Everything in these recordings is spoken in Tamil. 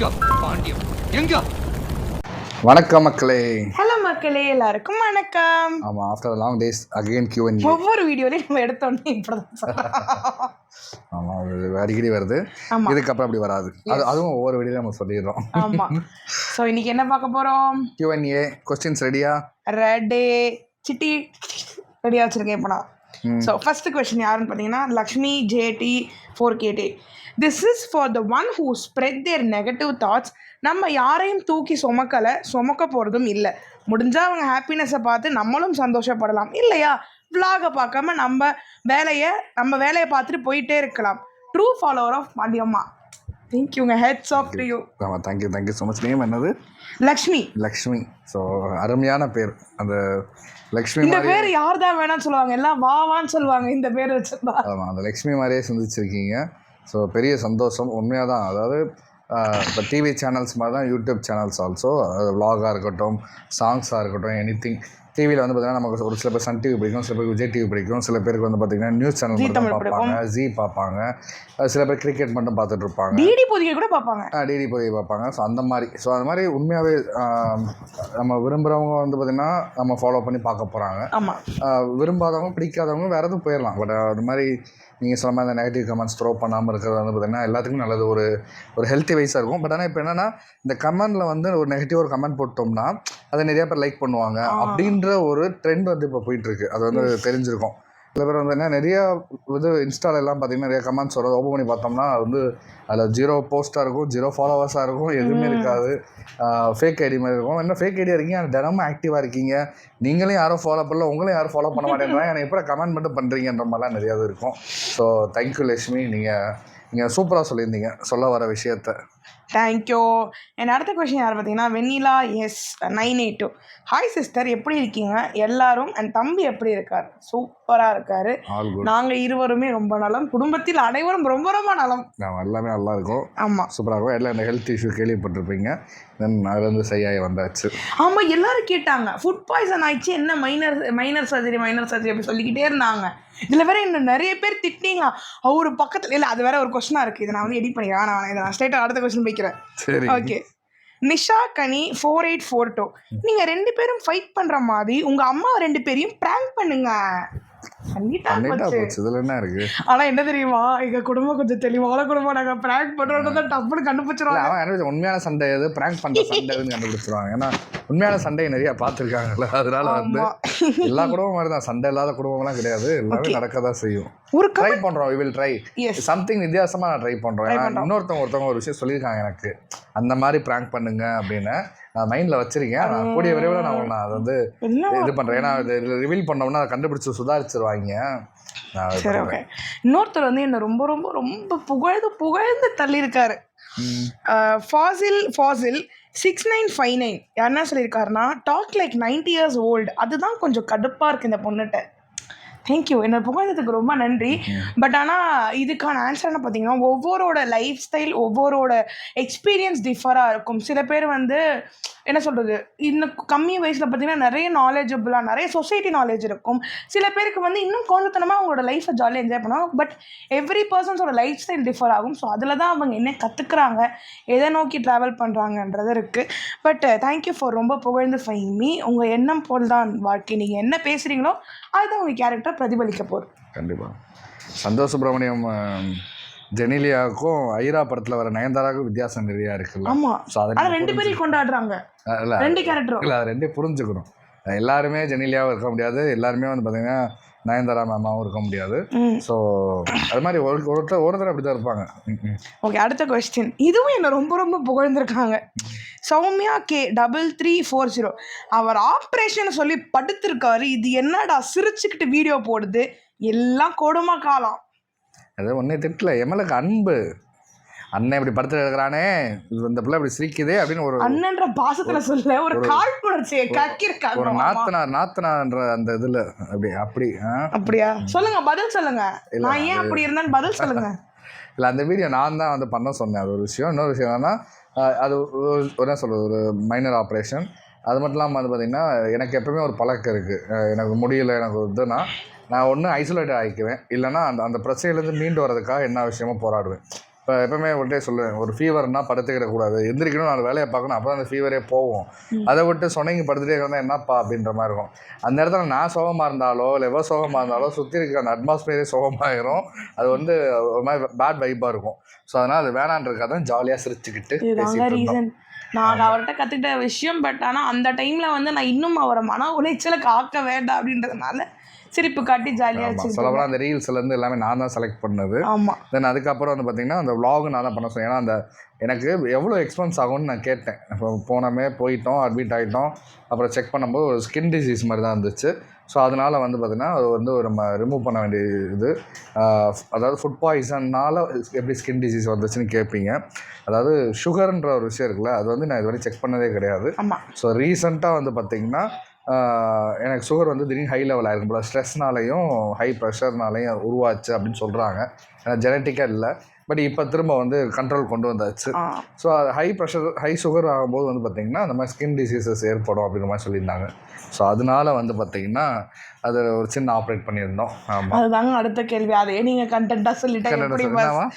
எங்க பாண்டியம் எங்க? வணக்கம் மக்களே. ஹலோ மக்களே எல்லாருக்கும் வணக்கம். ஆமாம் after long days again QN ஒவ்வொரு வீடியோலையும் நம்ம எடுத்தோன்னே இப்படிதான் அது அடிக்கடி வருது. ஆமா. இதுக்கப்புறம் அப்படி வராது. அது அதுவும் ஒவ்வொரு வீடியோ நம்ம சொல்லிடுறோம். ஆமா. சோ இன்னைக்கு என்ன பார்க்க போறோம்? கியூஎன்ஏ கொஸ்டின்ஸ் ரெடியா ரெட்டே சிட்டி ரெடியா வச்சிருக்கேன் இப்போ நான். ஸோ ஃபர்ஸ்ட் கொஸ்டின் யாருன்னு பார்த்தீங்கன்னா Lakshmi JD four KD this is for the one who spread their negative thoughts நம்ம யாரையும் தூக்கி சுமக்கலை சுமக்க போகிறதும் இல்லை. முடிஞ்சால் அவங்க ஹாப்பினஸை பார்த்து நம்மளும் சந்தோஷப்படலாம். இல்லையா? vlog-அ பார்க்காம நம்ம வேலையை நம்ம வேலையை பார்த்துட்டு போயிட்டே இருக்கலாம். ட்ரூ ஃபாலோவர் ஆஃப் பாண்டியம்மா தேங்க்யூங்க ஹெட்ஸ் ஆஃப் டு யூ ஆமாம் thank you thank you so much name என்னது? லக்ஷ்மி. லக்ஷ்மி. ஸோ அருமையான பேர். அந்த லக்ஷ்மி இந்த பேர் யார் தான் வேணாம்னு சொல்லுவாங்க. எல்லாம் வா வான்னு சொல்லுவாங்க. இந்த பேர் வச்சிருந்தா. ஆமாம் அந்த லக்ஷ்மி மாதிரியே சிந்திச்சிருக்கீங்க. ஸோ பெரிய சந்தோஷம். உண்மையாக தான் அதாவது இப்போ டிவி சேனல்ஸ் மாதிரி தான் யூடியூப் சேனல்ஸ் ஆல்சோ விலாகாக இருக்கட்டும் சாங்ஸாக இருக்கட்டும் எனி திங் டிவியில் வந்து பார்த்தீங்கன்னா நமக்கு ஒரு சில பேர் சன் டிவி பிடிக்கும் சில பேருக்கு விஜய் டிவி பிடிக்கும் சில பேருக்கு வந்து பார்த்தீங்கன்னா நியூஸ் சேனல் மட்டும் பார்ப்பாங்க. ஜி பார்ப்பாங்க. சில பேர் கிரிக்கெட் மட்டும் பார்த்துட்டு இருப்பாங்க. டிடி பொதிகை கூட பார்ப்பாங்க. டிடி போய் பார்ப்பாங்க. ஸோ அந்த மாதிரி. ஸோ அந்த மாதிரி உண்மையாகவே நம்ம விரும்புகிறவங்க வந்து பார்த்திங்கன்னா நம்ம ஃபாலோ பண்ணி பார்க்க போகிறாங்க விரும்பாதவங்க பிடிக்காதவங்க வேறு எதுவும் போயிடலாம் பட் அது மாதிரி நீங்கள் சொன்ன மாதிரி அந்த நெகட்டிவ் கமெண்ட்ஸ் த்ரோ பண்ணாமல் இருக்கிறது வந்து பார்த்திங்கன்னா எல்லாத்துக்கும் நல்லது. ஒரு ஒரு ஹெல்த்தி வைஸாக இருக்கும். பட் ஆனால் இப்போ என்னென்னா இந்த கமெண்டில் வந்து ஒரு நெகட்டிவ் ஒரு கமெண்ட் போட்டோம்னா அதை நிறைய பேர் லைக் பண்ணுவாங்க. அப்படின்ற ஒரு ட்ரெண்ட் வந்து இப்போ போயிட்டுருக்கு அது வந்து தெரிஞ்சிருக்கும். சில பேர் வந்து என்ன நிறைய இது இன்ஸ்டால எல்லாம் பார்த்தீங்கன்னா நிறைய கமெண்ட்ஸ் வரும். ஓப்பன் பண்ணி பார்த்தோம்னா வந்து அதில் ஜீரோ போஸ்ட்டாக இருக்கும் ஜீரோ ஃபாலோவர்ஸாக இருக்கும் எதுவுமே இருக்காது. ஃபேக் ஐடி மாதிரி இருக்கும். என்ன ஃபேக் ஐடியா இருக்கீங்க? தினமும் ஆக்டிவாக இருக்கீங்க. நீங்களும் யாரும் ஃபாலோ பண்ணல உங்களும் யாரும் ஃபாலோ பண்ண மாட்டேங்கிறாங்க எனக்கு எப்போ கமெண்ட் மட்டும் பண்ணுறீங்கன்ற மாதிரிலாம் நிறையா இது இருக்கும். So thank you Lakshmi. நீங்கள் நீங்கள் சூப்பராக சொல்லியிருந்தீங்க சொல்ல வர விஷயத்த. தேங்க்யூ என் அடுத்த கொஷின் யார் பார்த்தீங்கன்னா Vennila S nine eight two hi sister எப்படி இருக்கீங்க? எல்லாரும் என் தம்பி எப்படி இருக்கார்? சூப்பராக இருக்காரு. நாங்கள் இருவருமே ரொம்ப நலம். குடும்பத்தில் அனைவரும் ரொம்ப ரொம்ப நலம். நான் எல்லாமே நல்லா இருக்கும். ஆமாம் சூப்பராக இருக்கும். எல்லாம் இந்த ஹெல்த் இஷ்யூ கேள்விப்பட்டிருப்பீங்க. தென் அதுலேருந்து சரியாகி வந்தாச்சு. ஆமாம் எல்லாரும் கேட்டாங்க. ஃபுட் பாய்சன் ஆயிடுச்சு. என்ன minor minor surgery minor surgery அப்படி சொல்லிக்கிட்டே இருந்தாங்க. இதில் வேற இன்னும் நிறைய பேர் திட்டிங்க அவர் பக்கத்தில் இல்லை அது வேற ஒரு கொஸ்டினாக இருக்குது இதை நான் வந்து எடிட் பண்ணிக்கிறேன் வேணாம் இதை நான் ஸ்ட்ரைட்டாக அடுத்த கொஸ்டின் போய்க்கிறேன் சரி. ஓகே நிஷா கனி ஃபோர் எயிட் ஃபோர் டூ நீங்கள் ரெண்டு பேரும் ஃபைட் பண்ணுற மாதிரி உங்கள் அம்மா ரெண்டு பேரையும் ப்ராங்க் பண்ணுங்க. இதில் என்ன தெரியுமா? எங்கள் குடும்பம் கொஞ்சம் தெளிவான குடும்பம் நாங்கள் ப்ராங்க் டப்புன்னு இல்லை கண்டுபிடிச்சிருவாங்க அவன் உண்மையான சண்டை எது? ப்ராங்க் பண்ணுற சண்டை எதுன்னு கண்டுபிடிச்சிருவாங்க. ஏன்னா உண்மையான சண்டையை நிறைய பார்த்துருக்காங்கல்ல. அதனால வந்து. எல்லா குடும்பம் மாதிரி தான் சண்டை இல்லாத குடும்பம்லாம் கிடையாது. எல்லாமே நடக்க தான் செய்யும். ஒரு ட்ரை பண்ணுறோம் வி வில் ட்ரை. சம்திங் வித்தியாசமாக நான் ட்ரை பண்ணுறோம் ஏன்னா இன்னொருத்தவங்க ஒருத்தவங்க ஒரு விஷயம் சொல்லியிருக்காங்க எனக்கு. அந்த மாதிரி ப்ராங்க் பண்ணுங்க அப்படின்னு. நான் மைண்டில் வச்சிருக்கேன். நான் கூடிய விரைவில் நான் நான் அதை வந்து இது பண்ணுறேன் ஏன்னா இது ரிவீல் பண்ணோம்னா அதை கண்டுபிடிச்சு சுதாரிச்சிருவாங்க. சரி ஓகே இன்னொருத்தர் வந்து என்ன ரொம்ப ரொம்ப ரொம்ப புகழ்ந்து புகழ்ந்து தள்ளியிருக்காரு. Fasil Fasil six nine five nine என்ன சொல்லியிருக்காருன்னா talk like ninety years old அதுதான் கொஞ்சம் கடுப்பாக இருக்குது இந்த பொண்ணுகிட்ட. தேங்க்யூ என்னை புகழ்ந்ததுக்கு ரொம்ப நன்றி. பட் ஆனால் இதுக்கான ஆன்சர் என்ன பார்த்தீங்கன்னா ஒவ்வொருவோட லைஃப் ஸ்டைல் ஒவ்வொருவோட எக்ஸ்பீரியன்ஸ் டிஃபராக இருக்கும். சில பேர் வந்து என்ன சொல்கிறது இன்னும் கம்மி வயசில் பார்த்தீங்கன்னா நிறைய நாலேஜபிளாக நிறைய சொசைட்டி நாலேஜ் இருக்கும். சில பேருக்கு வந்து இன்னும் குழந்தைத்தனமாக அவங்களோட லைஃப்பை ஜாலியாக என்ஜாய் பண்ணுவாங்க. பட் எவ்ரி பர்சன்ஸோட லைஃப் ஸ்டைல் டிஃபர் ஆகும். ஸோ அதில் தான் அவங்க என்ன கற்றுக்குறாங்க எதை நோக்கி ட்ராவல் பண்ணுறாங்கன்றது இருக்குது பட் தேங்க்யூ uh, ஃபார் ரொம்ப புகழ்ந்து ஃபைன் மீ உங்கள் எண்ணம் போல் தான் வாழ்க்கை. நீங்கள் என்ன பேசுகிறீங்களோ அதுதான் உங்கள் கேரக்டர் பிரதிபலிக்க போகுது. கண்டிப்பாக சந்தோஷ் சுப்பிரமணியம் ஜெனிலியாவுக்கும் ஐரா படத்தில் வர நயன்தாராவுக்கும் வித்தியாசம் நிறையா இருக்குல்ல. அதை ஆனால் ரெண்டு பேரையும் கொண்டாடுறாங்க. இல்ல ரெண்டு கேரக்டரும் இல்லை ரெண்டே புரிஞ்சுக்கணும். எல்லாருமே ஜெனிலியாவும் இருக்க முடியாது. எல்லாருமே வந்து பார்த்தீங்கன்னா நயன்தாரா மேமாவும் இருக்க முடியாது. ஸோ அது மாதிரி ஒரு ஒருத்தர் ஒருத்தர் அப்படி தான் இருப்பாங்க. ஓகே அடுத்த கொஸ்டின் இதுவும் என்னை ரொம்ப ரொம்ப புகழ்ந்திருக்காங்க. Soumya K double three four zero அவர் ஆப்ரேஷன் சொல்லி படுத்திருக்காரு. இது என்னடா சிரிச்சுக்கிட்டு வீடியோ போடுது. எல்லாம் கொடுமை காலம் அது ஒன்றே திட்டல. எம்எல்ஏக்கு அன்பு. அண்ணன் இப்படி படத்தில் இருக்கிறானே இந்த பிள்ளை இப்படி சிரிக்குதே அப்படின்னு ஒரு அண்ணன்ற பாசத்துல சொல்ல ஒரு காழ்ப்புணர்ச்சியை ஒரு கக்கிருக்காங்க மாமா. நாத்தனார் நாத்தனார்ன்ற அந்த இதில். அப்படி அப்படி அப்படியா? சொல்லுங்க பதில் சொல்லுங்க. நான் ஏன் அப்படி இருந்தேன்னு பதில் சொல்லுங்க. இல்லை அந்த வீடியோ நான் தான் வந்து பண்ண சொன்னேன். அது ஒரு விஷயம். இன்னொரு விஷயம் என்னன்னா அது ஒரு- ஒரு என்ன சொல்கிறது ஒரு மைனர் ஆப்ரேஷன் அது மட்டும் இல்லாமல் வந்து பார்த்திங்கன்னா எனக்கு எப்பவுமே ஒரு பழக்கம் இருக்குது எனக்கு முடியல எனக்கு இதுனா நான் ஒன்று ஐசோலேட் ஆகிக்குவேன் இல்லைன்னா அந்த அந்த பிரச்சனையிலேருந்து மீண்டு வர்றதுக்காக என்ன விஷயமோ போராடுவேன். இப்போ எப்பவுமே ஒருட்டே சொல்லுவேன் ஒரு ஃபீவர்னா படுத்துக்கிடக்கூடாது எந்திரிக்கணும் நாலு வேலையை பார்க்கணும் அப்போ அந்த ஃபீவரே போகும். அதை விட்டு சொன்னீங்க படுத்துட்டே இருந்தால் என்னப்பா அப்படின்ற மாதிரி இருக்கும். அந்த இடத்துல நான் சோகமாக இருந்தாலோ இல்லை எவ்வளோ சோகமாக இருந்தாலோ சுற்றி இருக்கிற அந்த அட்மாஸ்பியரே சோகமாயிரும். அது வந்து ஒரு மாதிரி பேட் வைப்பாக இருக்கும். ஸோ அதனால் அது வேணான்றதுக்காக தான் ஜாலியாக சிரிச்சுக்கிட்டு பேசிட்டு இருந்தோம். நான் அவர்கிட்ட கற்றுக்கிட்ட விஷயம் பட் ஆனால் அந்த டைமில் வந்து நான் இன்னும் அவரை மன உளைச்சலுக்கு ஆக்க வேண்டாம் அப்படின்றதுனால சிரிப்பு காட்டி ஜாலியாக வச்சுருக்கேன். சொல்லப்போனால் அந்த ரீல்ஸ்லேருந்து எல்லாமே நான் தான் செலக்ட் பண்ணது. ஆமாம் தென் அதுக்கப்புறம் வந்து பார்த்திங்கன்னா அந்த vlog நான் தான் பண்ண சொன்னேன். ஏன்னா அந்த எனக்கு எவ்வளோ எக்ஸ்பென்ஸ் ஆகும்னு நான் கேட்டேன். இப்போ போனோமே போயிட்டோம் அட்மிட் ஆகிட்டோம் அப்புறம் செக் பண்ணும்போது ஒரு ஸ்கின் டிசீஸ் மாதிரி தான் இருந்துச்சு. ஸோ அதனால் வந்து பார்த்திங்கன்னா அது வந்து நம்ம ரிமூவ் பண்ண வேண்டிய இது அதாவது ஃபுட் பாய்சன்னால் எப்படி ஸ்கின் டிசீஸ் வந்துச்சுன்னு கேட்பீங்க அதாவது சுகர்ன்ற ஒரு விஷயம் இருக்குல்ல அது வந்து நான் இது வரைக்கும் செக் பண்ணதே கிடையாது. ஸோ ரீசெண்டாக வந்து பார்த்திங்கன்னா எனக்கு சுகர் வந்து திடீர்னு ஹை லெவல் ஆயிருக்கும் போல. ஸ்ட்ரெஸ்னாலையும் ஹை ப்ரெஷர்னாலையும் உருவாச்சு அப்படின்னு சொல்கிறாங்க ஏன்னா ஜெனட்டிக்காக இல்லை. பட் இப்போ திரும்ப வந்து கண்ட்ரோல் கொண்டு வந்தாச்சு. ஸோ அது ஹை ப்ரெஷர் ஹை சுகர் ஆகும்போது வந்து பார்த்திங்கன்னா அந்த மாதிரி ஸ்கின் டிசீசஸ் ஏற்படும் அப்படின்ற மாதிரி சொல்லியிருந்தாங்க. ஸோ அதனால வந்து பார்த்திங்கன்னா அது ஒரு சின்ன ஆப்ரேட் பண்ணியிருந்தோம். ஆமாம் அதுதாங்க அடுத்த கேள்வி. அதே நீங்கள் கண்டென்ட்டாக சொல்லிட்டேன்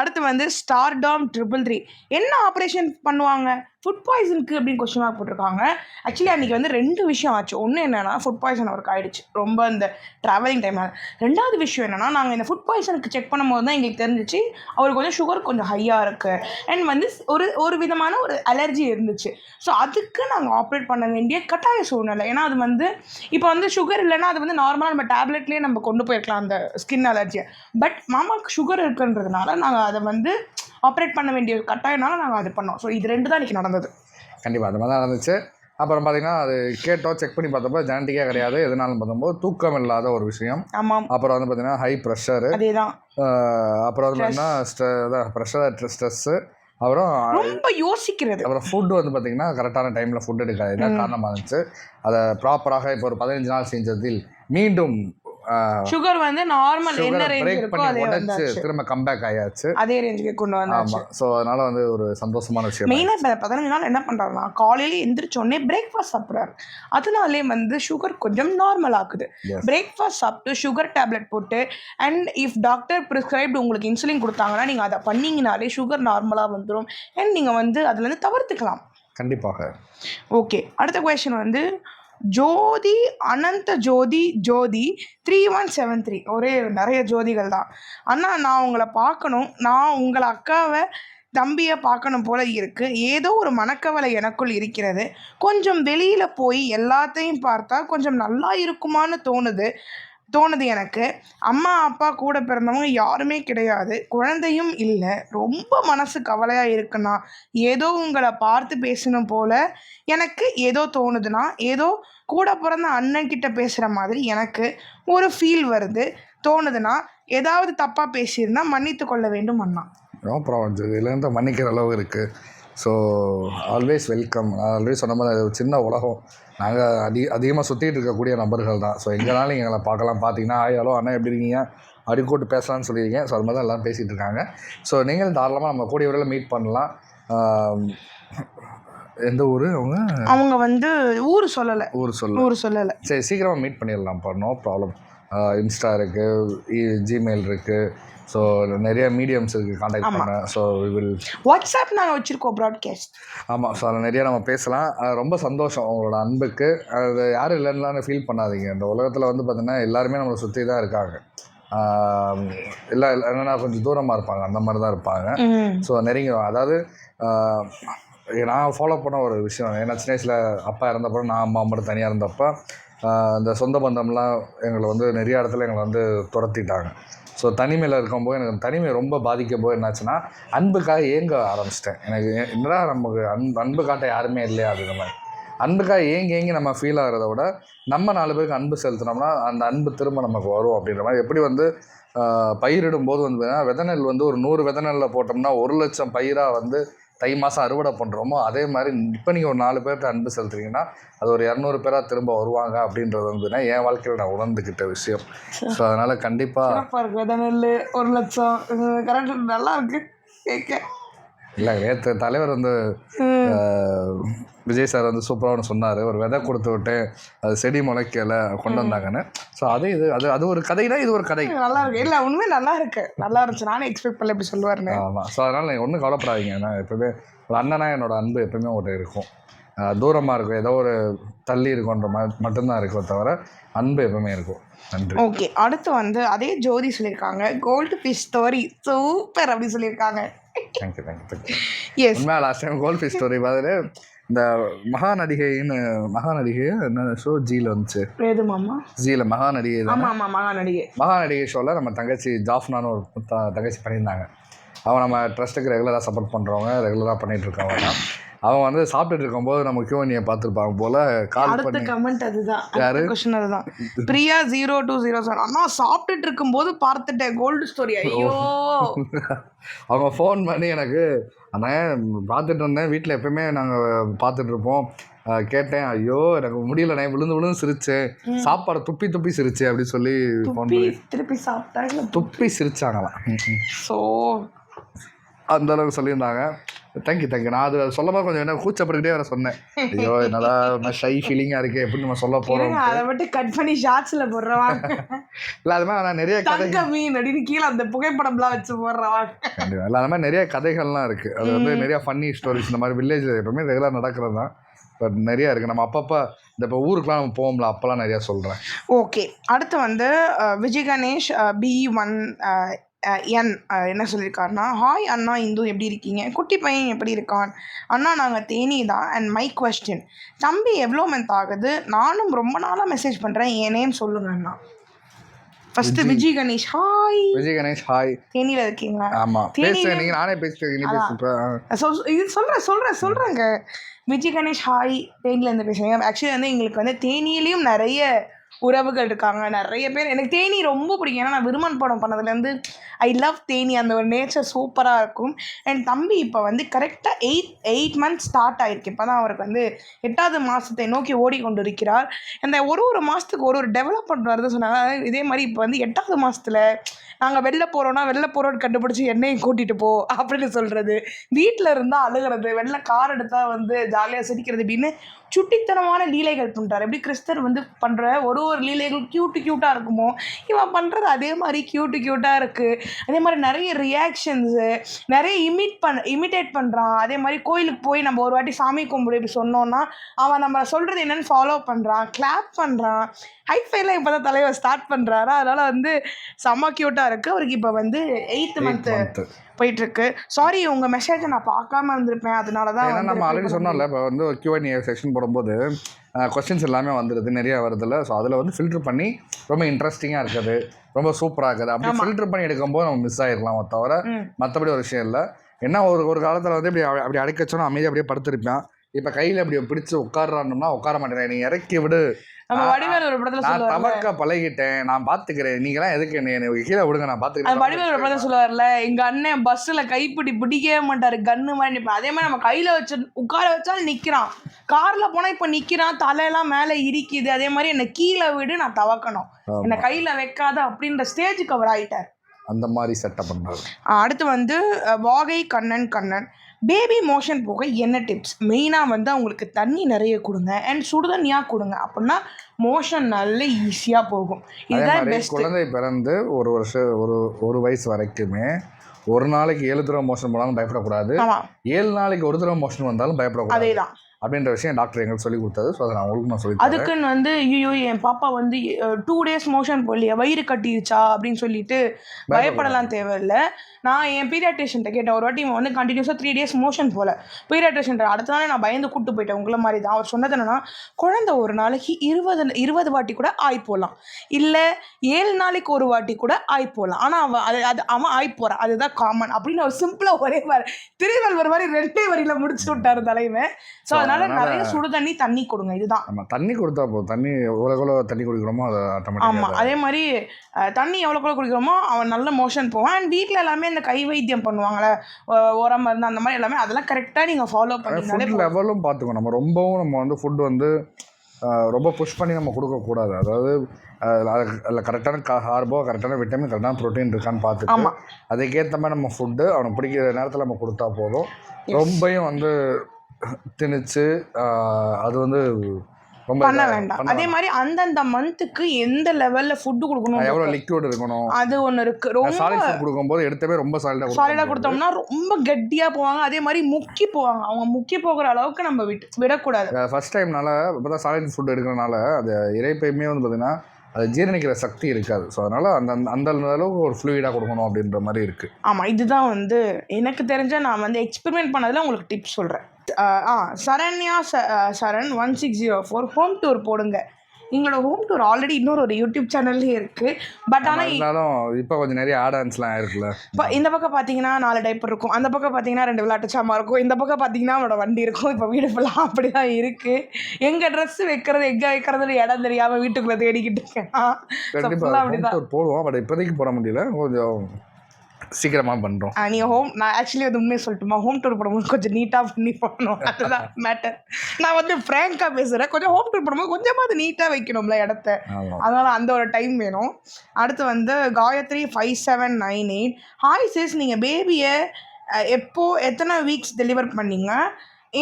அடுத்து வந்து ஸ்டார்டாம் ட்ரிபிள் த்ரீ என்ன ஆப்ரேஷன் பண்ணுவாங்க? ஃபுட் பாய்சனுக்கு அப்படின்னு கொஸ்டின் மார்க் போட்டிருக்காங்க. ஆக்சுவலி அன்றைக்கி வந்து ரெண்டு விஷயம் ஆச்சு. ஒன்று என்னென்னா ஃபுட் பாய்சன் அவருக்கு ஆயிடுச்சு. ரொம்ப இந்த ட்ராவலிங் டைமில் ரெண்டாவது விஷயம் என்னென்னா நாங்கள் இந்த ஃபுட் பாய்சனுக்கு செக் பண்ணும்போது தான் எங்களுக்கு தெரிஞ்சிச்சு அவருக்கு கொஞ்சம் சுகர் கொஞ்சம் ஹையாக இருக்குது அண்ட் வந்து ஒரு ஒரு விதமான ஒரு அலர்ஜி இருந்துச்சு. ஸோ அதுக்கு நாங்கள் ஆப்ரேட் பண்ண வேண்டிய கட்டாய சூழ்நிலை. ஏன்னா அது வந்து இப்போ வந்து சுகர் இல்லைன்னா அது வந்து நார்மலாக நம்ம டேப்லெட்லேயே நம்ம கொண்டு போயிருக்கலாம் அந்த ஸ்கின் அலர்ஜியை பட் மாமாவுக்கு சுகர் இருக்குன்றதுனால நாங்கள் அதை வந்து ஆப்ரேட் பண்ண வேண்டிய கட்டாயனால நாங்கள் அது பண்ணோம். ஸோ இது ரெண்டு தான் இன்றைக்கி நடந்தது. கண்டிப்பாக அந்த மாதிரி தான் நடந்துச்சு. அப்புறம் பார்த்திங்கன்னா அது கேட்டோம் செக் பண்ணி பார்த்தப்போ ஜெனட்டிக்காக கிடையாது. எதனாலும் பார்க்கும்போது தூக்கம் இல்லாத ஒரு விஷயம். ஆமாம். அப்புறம் வந்து பார்த்திங்கன்னா ஹை ப்ரெஷரு அதே தான் அப்புறம் வந்து பார்த்தீங்கன்னா ஸ்ட்ரெ ப்ரெஷர் ஸ்ட்ரெஸ்ஸு அப்புறம் ரொம்ப யோசிக்கிறது. அப்புறம் ஃபுட்டு வந்து பார்த்திங்கன்னா கரெக்டான டைமில் ஃபுட் எடுக்காது இதான் காரணமாக இருந்துச்சு. அதை ப்ராப்பராக இப்போ ஒரு பதினஞ்சு நாள் செஞ்சதில் மீண்டும் சுகர் வந்து நார்மல் என்ன ரேஞ்ச் இருக்கோ அதே வந்தாச்சு திரும்ப கம்பேக் ஆயாச்சு. அதே ரேஞ்சுக்கு கொண்டு வந்தாச்சு. ஆமாம் ஸோ அதனால் வந்து ஒரு சந்தோஷமான விஷயம் மெயினாக இப்போ பதினஞ்சு நாள் என்ன பண்ணுறாருனா காலையில எந்திரிச்ச உடனே பிரேக்ஃபாஸ்ட் சாப்பிட்றாரு. அதனாலே வந்து சுகர் கொஞ்சம் நார்மல் ஆகுது. பிரேக்ஃபாஸ்ட் சாப்பிட்டு சுகர் டேப்லெட் போட்டு அண்ட் இஃப் டாக்டர் ப்ரிஸ்கிரைப்டு உங்களுக்கு இன்சுலின் கொடுத்தாங்கன்னா நீங்கள் அதை பண்ணீங்கனாலே சுகர் நார்மலாக வந்துடும் அண்ட் நீங்கள் வந்து அதுலேருந்து தவிர்த்துக்கலாம். கண்டிப்பாக. ஓகே அடுத்த கொஷின் வந்து Jothi Anantha Jothi Jothi three one seven three ஒரே நிறைய ஜோதிகள் தான். அண்ணா நான் உங்களை பார்க்கணும். நான் உங்களை அக்காவை தம்பியை பார்க்கணும் போல இருக்கு. ஏதோ ஒரு மனக்கவலை எனக்குள் இருக்கிறது. கொஞ்சம் வெளியில் போய் எல்லாத்தையும் பார்த்தா கொஞ்சம் நல்லா இருக்குமான்னு தோணுது. தோணுது எனக்கு. அம்மா அப்பா கூட பிறந்தவங்க யாருமே கிடையாது. குழந்தையும் இல்லை. ரொம்ப மனசு கவலையாக இருக்குண்ணா. ஏதோ உங்களை பார்த்து பேசணும் போல எனக்கு ஏதோ தோணுதுன்னா ஏதோ கூட பிறந்த அண்ணன் கிட்ட பேசுகிற மாதிரி எனக்கு ஒரு ஃபீல் வருது. தோணுதுன்னா ஏதாவது தப்பாக பேசியிருந்தா மன்னித்து கொள்ள வேண்டும் அண்ணா. நோ ப்ராப்ளம் இதுலேருந்து மன்னிக்கிற அளவு இருக்குது ஸோ ஆல்வேஸ் வெல்கம் நான் ஆல்ரெடி சொன்ன மாதிரி அது ஒரு சின்ன உலகம். நாங்கள் அதி அதிகமாக சுற்றிட்டு இருக்கக்கூடிய நபர்கள் தான். ஸோ எங்கேனாலும் எங்களை பார்க்கலாம். பார்த்தீங்கன்னா ஆய் ஹலோ அண்ணா எப்படி இருக்கீங்க? அப்படி கூப்பிட்டு பேசலாம்னு சொல்லியிருக்கேன். ஸோ அது மாதிரி தான் எல்லாம் பேசிகிட்டு இருக்காங்க. ஸோ நீங்கள் தாராளமாக நம்ம கூடிய விரைவில் மீட் பண்ணலாம். எந்த ஊர் அவங்க? அவங்க வந்து ஊர் சொல்லலை. ஊர் சொல்ல ஊர் சொல்லலை. சரி சீக்கிரமாக மீட் பண்ணிடலாம்ப்பா நோ ப்ராப்ளம் இன்ஸ்டா இருக்குது ஜிமெயில் இருக்குது ஸோ நிறைய மீடியம்ஸ் இருக்குது காண்டாக்ட் ஆமா. பண்ண. ஸோ வில் வாட்ஸ்அப் நாங்கள் வச்சுருக்கோம் ப்ராட்காஸ்ட் ஆமாம் ஸோ அதில் நிறைய நம்ம பேசலாம். ரொம்ப சந்தோஷம் உங்களோட அன்புக்கு. அது யாரும் இல்லைன்னு ஃபீல் பண்ணாதீங்க. இந்த உலகத்தில் வந்து பார்த்திங்கன்னா எல்லாருமே நம்மளை சுற்றி தான் இருக்காங்க. இல்லை என்னென்னா கொஞ்சம் தூரமாக இருப்பாங்க. அந்த மாதிரி தான் இருப்பாங்க. ஸோ நெருங்கி அதாவது நான் ஃபாலோ பண்ண ஒரு விஷயம். ஏன்னா சின்ன வயசில் அப்பா இறந்தப்போ நான் அம்மா மட்டும் தனியாக இருந்தப்போ இந்த சொந்த பந்தம்லாம் எங்களை வந்து நிறைய இடத்துல எங்களை வந்து துரத்திட்டாங்க. ஸோ தனிமையில் இருக்கும்போது எனக்கு தனிமை ரொம்ப பாதிக்கும் போது என்னாச்சுன்னா அன்புக்காக ஏங்க ஆரம்பிச்சிட்டேன். எனக்கு என்னடா நமக்கு அன்பு அன்பு காட்ட யாருமே இல்லையா அது மாதிரி அன்புக்காக ஏங்கி ஏங்கி நம்ம ஃபீல் ஆகிறத விட நம்ம நாலு பேருக்கு அன்பு செலுத்தினோம்னா அந்த அன்பு திரும்ப நமக்கு வரும் அப்படின்ற மாதிரி. எப்படி வந்து பயிரிடும் போது வந்து பார்த்தீங்கன்னா விதை நெல் வந்து ஒரு நூறு விதை நெல்லில் போட்டோம்னா ஒரு லட்சம் பயிராக வந்து தை மாதம் அறுவடை பண்ணுறோமோ அதே மாதிரி இப்போ நீங்கள் ஒரு நாலு பேர்கிட்ட அன்பு செலுத்துறீங்கன்னா அது ஒரு இரநூறு பேராக திரும்ப வருவாங்க அப்படின்றது வந்துன்னா என் வாழ்க்கையில் நான் உணர்ந்துக்கிட்ட விஷயம். ஸோ அதனால் கண்டிப்பாக சிறப்பாக நெல் ஒரு லட்சம். கரண்ட் நல்லா இருக்குது கேட்க இல்லை நேற்று தலைவர் வந்து விஜய் சார் வந்து சூப்பராக ஒன்று சொன்னார். ஒரு விதை கொடுத்து விட்டு அது செடி முளைக்கல கொண்டு வந்தாங்கன்னு. ஸோ அது இது அது அது ஒரு கதைனா இது ஒரு கதை. நல்லா இருக்கு. இல்லை உண்மை நல்லா இருக்கு. நல்லா இருந்துச்சு. நானே எக்ஸ்பெக்ட் பண்ணல இப்படி சொல்லுவாருன்னு. ஆமாம் ஸோ அதனால் நீங்கள் ஒன்றும் கவலைப்படாதீங்க. நான் எப்பவுமே ஒரு அண்ணனா என்னோட அன்பு எப்பவுமே ஒரு இருக்கும். தூரமாக இருக்கும். ஏதோ ஒரு தள்ளி இருக்குன்ற மாதிரி மட்டும்தான் இருக்கும் தவிர அன்பு எப்பவுமே இருக்கும். நன்றி. ஓகே அடுத்து வந்து அதே ஜோதி சொல்லியிருக்காங்க. கோல்டு ஃபிஷ் ஸ்டோரி சூப்பர் அப்படி சொல்லியிருக்காங்க. Thank you thank you yes உண்மையாக last time gold fish story பார்த்துட்டு இந்த மகாநடிகைன்னு மகாநடிகை என்ன ஷோ ஜியில் வந்துச்சு. ஏது மாமா? ஆமா மகா நடிகை மகாநடிகை ஷோவில் நம்ம தங்கச்சி ஜாஃப்னான்னு ஒரு தங்கச்சி பண்ணியிருந்தாங்க. அவன் நம்ம ட்ரஸ்ட்டுக்கு ரெகுலராக சப்போர்ட் பண்ணுறவங்க ரெகுலராக பண்ணிட்டு இருக்கவங்க தான். அவன் வந்து சாப்பிட்டுட்டு இருக்கும்போது நம்ம கியூனியை பார்த்துருப்பாங்க போல் கால் அடுத்த கமெண்ட் அதுதான். யாரு? கொஸ்டின் அதுதான். Priya zero two zero seven அண்ணா சாப்பிட்டுட்டு இருக்கும்போது பார்த்துட்டேன் கோல்டு ஸ்டோரி ஐயோ. அவங்க ஃபோன் பண்ணி எனக்கு அண்ணே பார்த்துட்டு இருந்தேன். வீட்டில் எப்பயுமே நாங்கள் பார்த்துட்டு இருப்போம். கேட்டேன். ஐயோ எனக்கு முடியலண்ணே. விழுந்து விழுந்து சிரிச்சேன் சாப்பாடை துப்பி துப்பி சிரிச்சேன் அப்படின்னு சொல்லி ஃபோன் பண்ணி. திருப்பி சாப்பிட்டாங்க துப்பி சிரிச்சாங்களாம். ஸோ அந்த அளவுக்கு சொல்லியிருந்தாங்க. தேங்க்யூ தேங்க்யூ நான் அது சொல்லும் போது கொஞ்சம் என்ன கூச்சப்பட்டுக்கிட்டே வர சொன்னேன். ஐயோ என்னடா ஷை ஃபீலிங்காக இருக்கே எப்படி நம்ம சொல்ல போகிறோம் அதை மட்டும் கட் பண்ணி ஷார்ட்ஸ்ல போடுறவாங்க இல்லை அது மாதிரி நான் நிறைய கதை மீன் அப்படின்னு கீழே அந்த புகைப்படம்லாம் வச்சு போடுறவாங்க கண்டிப்பாக இல்லை அது மாதிரி நிறைய கதைகள்லாம் இருக்குது அது வந்து நிறைய ஃபன்னி ஸ்டோரிஸ் இந்த மாதிரி வில்லேஜ் எப்பவுமே ரெகுலராக நடக்கிறது தான். பட் நிறைய இருக்குது நம்ம அப்பப்போ இந்த இப்போ ஊருக்குலாம் நம்ம போவோம்ல அப்போல்லாம் நிறையா சொல்கிறேன் ஓகே. அடுத்து வந்து Vijay Ganesh B one N என்ன சொல்லியிருக்காருன்னா ஹாய் அண்ணா இந்து எப்படி இருக்கீங்க? குட்டி பையன் எப்படி இருக்கான்? அண்ணா நாங்கள் தேனி தான். அண்ட் மை கொஸ்டின் தம்பி எவ்வளோ மந்த் ஆகுது? நானும் ரொம்ப நாளாக மெசேஜ் பண்ணுறேன் நேம் சொல்லுங்க அண்ணா. First Vijay. Ganesh hi Vijay Ganesh hi தேனியில் இருக்கீங்களா? ஆமாம் தேனியில- பேசுகிறேன் நீங்கள் நானே பேசுகிறேன் சொல் இது சொல்கிறேன் சொல்கிறேன் சொல்கிறேங்க விஜய் கணேஷ் ஹாய் தேனியிலேருந்து பேசுகிறேன் ஆக்சுவலி வந்து எங்களுக்கு வந்து தேனியிலையும் நிறைய உறவுகள் இருக்காங்க நிறைய பேர். எனக்கு தேனி ரொம்ப பிடிக்கும். ஏன்னா நான் விருமன் படம் பண்ணதுலேருந்து ஐ லவ் தேனி. அந்த ஒரு நேச்சர் சூப்பராக இருக்கும். என் தம்பி இப்போ வந்து கரெக்டாக எயிட் எயிட் மந்த்ஸ் ஸ்டார்ட் ஆகிருக்கு இப்போ தான் அவருக்கு வந்து எட்டாவது மாதத்தை நோக்கி ஓடிக்கொண்டு இருக்கிறார் அந்த ஒரு ஒரு மாதத்துக்கு ஒரு ஒரு டெவலப்மெண்ட் வருது சொன்னாங்க. இதே மாதிரி இப்போ வந்து எட்டாவது மாதத்தில் நாங்கள் வெளில போகிறோன்னா வெளில போகிறோன்னு கண்டுபிடிச்சி என்னையும் கூட்டிகிட்டு போ அப்படின்னு சொல்கிறது வீட்டில் இருந்தால் அழுகிறது வெளில கார் எடுத்தால் வந்து ஜாலியாக சிரிக்கிறது அப்படின்னு சுட்டித்தனமான லீலைகள் பண்ணுறாரு எப்படி கிறிஸ்தர் வந்து பண்ணுற ஒரு ஒரு லீலைகள் க்யூட்டு க்யூட்டாக இருக்குமோ இவன் பண்ணுறது அதே மாதிரி க்யூட்டு க்யூட்டாக இருக்குது அதே மாதிரி நிறைய ரியாக்ஷன்ஸு நிறைய இமிட் பண் இமிட்டேட் பண்ணுறான் அதே மாதிரி கோயிலுக்கு போய் நம்ம ஒரு வாட்டி சாமி கும்பிடு இப்படி சொன்னோன்னா அவன் நம்ம சொல்கிறது என்னன்னு ஃபாலோ பண்ணுறான் கிளாப் பண்ணுறான் ஹைஃபைலாம் இப்போ தான் தலைவர் ஸ்டார்ட் பண்ணுறாரு அதனால் வந்து செம்ம க்யூட்டாக இருக்குது அவருக்கு இப்போ வந்து எயித்து மந்த்து போயிட்டுருக்கு. சாரி உங்கள் மெசேஜை நான் பார்க்காம இருந்திருப்பேன். அதனால தான் நம்ம ஆல்ரெடி சொன்னோம்ல இப்போ வந்து கியூஎன்ஏ செக்ஷன் போடும்போது கொஸ்டின்ஸ் எல்லாமே வந்துடுது நிறைய வருதுல்ல. ஸோ அதில் வந்து ஃபில்டர் பண்ணி ரொம்ப இன்ட்ரெஸ்டிங்காக இருக்குது. ரொம்ப சூப்பராக இருக்குது. அப்படி ஃபில்டர் பண்ணி எடுக்கும்போது நம்ம மிஸ் ஆகிடலாம் தவிர. மற்றபடி ஒரு விஷயம் இல்லை. என்ன ஒரு ஒரு காலத்தில் வந்து இப்படி அப்படி- அப்படி அடைக்க வச்சோன்னா அமைதியாக அப்படியே படுத்திருப்பேன். இப்போ கையில் இப்படி பிடிச்சி உட்காடுறான்னா உட்கார மாட்டேன். நீ இறக்கி விடு. நம்ம வடிவேல் ஒரு படத்தில் சொல்லுவார் தவக்க பழகிட்டேன். நான் பார்த்துக்கிறேன் நீங்களாம் எதுக்கு என்னை கீழே விடுங்க. நான் அந்த வடிவேல் ஒரு படத்தில் சொல்லுவார்ல எங்க அண்ணன் பஸ்ஸில் கைப்பிடி பிடிக்கவே மாட்டாரு. கன்னு மாதிரி நிற்பான் அதே மாதிரி நம்ம கையில வச்சு உட்கார வச்சாலும் நிக்கிறான். கார்ல போனா இப்ப நிக்கிறான். தலையெல்லாம் மேலே இரிக்குது அதே மாதிரி என்னை கீழே விடு நான் தவக்கணும். என்னை கையில வைக்காத அப்படின்ற ஸ்டேஜுக்கு அவர் ஆயிட்டார். அந்த மாதிரி செட்டப் பண்ணுறாரு அடுத்து வந்து வாகை கண்ணன் கண்ணன். பேபி மோஷன் போக என்ன டிப்ஸ் மெயினாக வந்து அவங்களுக்கு தண்ணி நிறைய கொடுங்க அண்ட் சுடுதண்ணியாக கொடுங்க. அப்படின்னா மோஷன் நல்ல ஈஸியாக போகும். இதுதான் பெஸ்ட் குழந்தை பிறந்து ஒரு வருஷம் ஒரு ஒரு வயசு வரைக்குமே ஒரு நாளைக்கு ஏழு தடவை மோஷன் போனாலும் பயப்படக்கூடாது. ஏழு நாளைக்கு ஒரு தடவை மோஷன் வந்தாலும் பயப்படக்கூடாது. அதே தான் அப்படின்ற விஷயம் டாக்டர் எங்களுக்கு சொல்லி கொடுத்தது. ஸோ அதை நான் உங்களுக்கு நான் சொல்லி. அதுக்குன்னு வந்து ஐயோ என் பாப்பா வந்து டூ டேஸ் மோஷன் போடலையா வயிறு கட்டிருச்சா அப்படின்னு சொல்லிட்டு பயப்படலாம் தேவையில்லை. நான் என் பீரியாட்ரிஷன்ட்ட கேட்டேன் ஒரு வாட்டி இவன் வந்து கண்டினியூஸாக த்ரீ டேஸ் மோஷன் போல. பீரியாட்ரிஷன் அடுத்த நாள் நான் பயந்து கூட்டு போயிட்டேன் உங்களை மாதிரி தான். அவர் சொன்னது என்னன்னா குழந்தை ஒரு நாளைக்கு இருபது இருபது வாட்டி கூட ஆய் போகலாம் இல்லை ஏழு நாளைக்கு ஒரு வாட்டி கூட ஆய் போகலாம் ஆனால் அவன் அது அது அவன் ஆய் போகிறான் அதுதான் காமன் அப்படின்னு அவர் சிம்பிளாக ஒரே மாதிரி திருவள்ளுவர் மாதிரி ரெண்டே வரியில முடிச்சு விட்டாரு தலைவன். ஸோ அதனால நிறைய சுடுதண்ணி தண்ணி கொடுங்க இதுதான். நம்ம தண்ணி கொடுத்தா போதும். தண்ணி எவ்வளோ எவ்வளோ தண்ணி குடிக்கிறோமோ அதை ஆமாம் அதே மாதிரி தண்ணி எவ்வளோக்குள்ள குடிக்கிறோமோ அவன் நல்ல மோஷன் போவான். அண்ட் வீட்டில் எல்லாமே இந்த கை வைத்தியம் பண்ணுவாங்களே உரம் மருந்து அந்த மாதிரி எல்லாமே அதெல்லாம் கரெக்டாக நீங்கள் ஃபாலோ ஃபுட் லெவலும் பார்த்துக்கணும். நம்ம ரொம்பவும் நம்ம வந்து ஃபுட் வந்து ரொம்ப புஷ் பண்ணி நம்ம கொடுக்கக்கூடாது. அதாவது அதில் கரெக்டான கார்போ கரெக்டான விட்டமின் கரெக்டான ப்ரோட்டீன் இருக்கான்னு பார்த்துட்டு ஆமா. அதுக்கேற்ற மாதிரி நம்ம ஃபுட்டு அவனுக்கு பிடிக்கிற நேரத்தில் நம்ம கொடுத்தா போதும். ரொம்பையும் வந்து திணிச்சு அது வந்து பண்ண வேண்டாம். அதே மாதிரி அந்தந்த மந்த்துக்கு எந்த லெவல்ல ஃபுட் கொடுக்கணும் எவ்வளோ லிக்விட் இருக்கணும்? அது ஒண்ணு இருக்கு. ரொம்ப சாலிட் ஃபுட் கொடுக்கும்போது எடுத்தவே ரொம்ப சாலிடாக சாலிடா கொடுத்தோம்னா ரொம்ப கெட்டியா போவாங்க. அதே மாதிரி முக்கி போவாங்க. அவங்க முக்கி போகிற அளவுக்கு நம்ம விட்டு விடக்கூடாது. ஃபர்ஸ்ட் டைம்னால இப்போ தான் சாலிட் ஃபுட் எடுக்கிறனால அது இறைப்பையுமே வந்து பார்த்திங்கன்னா அது ஜீரணிக்கிற சக்தி இருக்காது. ஸோ அதனால் அந்த அந்த- அளவுக்கு ஒரு ஃப்ளூயிடாக கொடுக்கணும் அப்படின்ற மாதிரி இருக்குது ஆமா இதுதான் வந்து எனக்கு தெரிஞ்ச நான் வந்து எக்ஸ்பெரிமெண்ட் பண்ணதுல உங்களுக்கு டிப்ஸ் சொல்றேன். ஆஹ் ஆ சரண்யா ச- Saran one six zero four home tour போடுங்க. எங்களோட ஹோம் டூர் ஆல்ரெடி இன்னொரு ஒரு யூடியூப் சேனல்லே இருக்கு. பட் ஆனா இருந்தாலும் இப்போ கொஞ்சம் நிறைய ஆட் ஆன்ஸ்லாம் இருக்குல்ல. இப்போ இந்த பக்கம் பார்த்தீங்கன்னா நாலு டைப்பர் இருக்கும். அந்த பக்கம் பார்த்தீங்கன்னா ரெண்டு விளையாட்டு சாமான் இருக்கும். இந்த பக்கம் பார்த்தீங்கன்னா அவனோட வண்டி இருக்கும். இப்போ வீடு ஃபுல்லாக அப்படி தான் இருக்குது எங்கே ட்ரெஸ் வைக்கிறது எங்கே வைக்கிறதுன்னு இடம் தெரியாமல் வீட்டுக்குள்ளே தேடிக்கிட்டு இருக்கேன். கண்டிப்பாக ஃபுல்லாக அப்படி தான் போடுவோம். பட் இப்போதைக்கு போட முடியல. கொஞ்சம் சீக்கிரமாக பண்ணுறோம் நீங்கள் ஹோம் நான் ஆக்சுவலி வந்து உண்மையை சொல்லட்டுமா? ஹோம் டூர் போடும்போது கொஞ்சம் நீட்டாக பண்ணி போடணும். அதுதான் மேட்டர் நான் வந்து ஃப்ரேங்காக பேசுகிறேன் கொஞ்சம் ஹோம் டூர் போடும்போது கொஞ்சமாவது நீட்டாக வைக்கணும்ல இடத்த. அதனால் அந்த ஒரு டைம் வேணும். அடுத்து வந்து Gayathri five seven nine eight hi sis நீங்கள் பேபியை எப்போ எத்தனை வீக்ஸ் டெலிவர் பண்ணீங்க?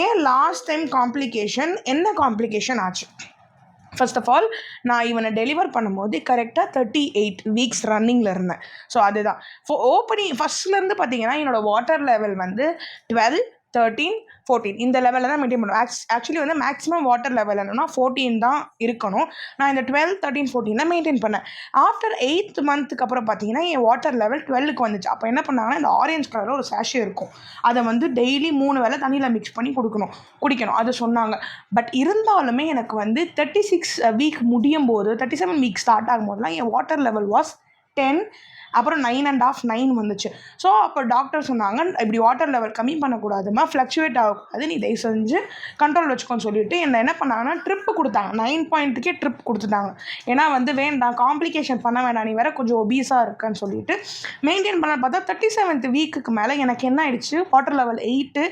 ஏன் லாஸ்ட் டைம் காம்ப்ளிகேஷன் என்ன காம்ப்ளிகேஷன் ஆச்சு? ஃபர்ஸ்ட் ஆஃப் ஆல் நான் இவனை டெலிவர் பண்ணும்போது கரெக்டாக தேர்ட்டி எயிட் வீக்ஸ் ரன்னிங்கில் இருந்தேன். ஸோ அதுதான். ஃபோ ஓப்பனிங் ஃபஸ்ட்லேருந்து பார்த்தீங்கன்னா என்னோடய வாட்டர் லெவல் வந்து டுவெல் தேர்ட்டீன் ஃபோர்டீன் இந்த லெவலில் தான் மெயின்டைன் பண்ணுவேன் ஆக்சுவலி வந்து மேக்ஸிமம் வாட்டர் லெவல் என்னன்னா ஃபோர்டீன் தான் இருக்கணும். நான் இந்த டுவெல் தேர்ட்டின் ஃபோர்டீன் தான் மெயின்டைன் பண்ணேன். ஆஃப்டர் எயித் மந்த்துக்கு அப்புறம் பார்த்தீங்கன்னா என் வாட்டர் லெவல் டுவெல்லுக்கு வந்துச்சு. அப்போ என்ன பண்ணாங்கன்னா இந்த ஆரஞ்ச் கலரில் ஒரு சேஷே இருக்கும். அதை வந்து டெய்லி மூணு வேளை தண்ணியில் மிக்ஸ் பண்ணி கொடுக்கணும். குடிக்கணும். அது சொன்னாங்க. பட் இருந்தாலுமே எனக்கு வந்து தேர்ட்டி சிக்ஸ் வீக் முடியும் போது தேர்ட்டி செவன் வீக் ஸ்டார்ட் ஆகும்போதுலாம் என் வாட்டர் லெவல் வாஸ் டென் அப்புறம் நைன் அண்ட் ஆஃப் நைன் வந்துச்சு. ஸோ அப்போ டாக்டர் சொன்னாங்க இப்படி வாட்டர் லெவல் கம்மி பண்ணக்கூடாதுமா ஃப்ளக்சுவேட் ஆகக்கூடாது நீ தயவு செஞ்சு கண்ட்ரோல் வச்சுக்கோன்னு சொல்லிட்டு என்ன என்ன பண்ணாங்கன்னா ட்ரிப்பு கொடுத்தாங்க. நைன் பாயிண்ட்டுக்கே ட்ரிப் கொடுத்துட்டாங்க. ஏன்னா வந்து வேண்டாம் காம்ப்ளிகேஷன் பண்ண வேண்டாம் நீ வேற கொஞ்சம் ஒபீஸாக இருக்கன்னு சொல்லிட்டு மெயின்டைன் பண்ண பார்த்தா தேர்ட்டி செவன்த் வீக்குக்கு மேலே எனக்கு என்ன ஆயிடுச்சு? Water level eight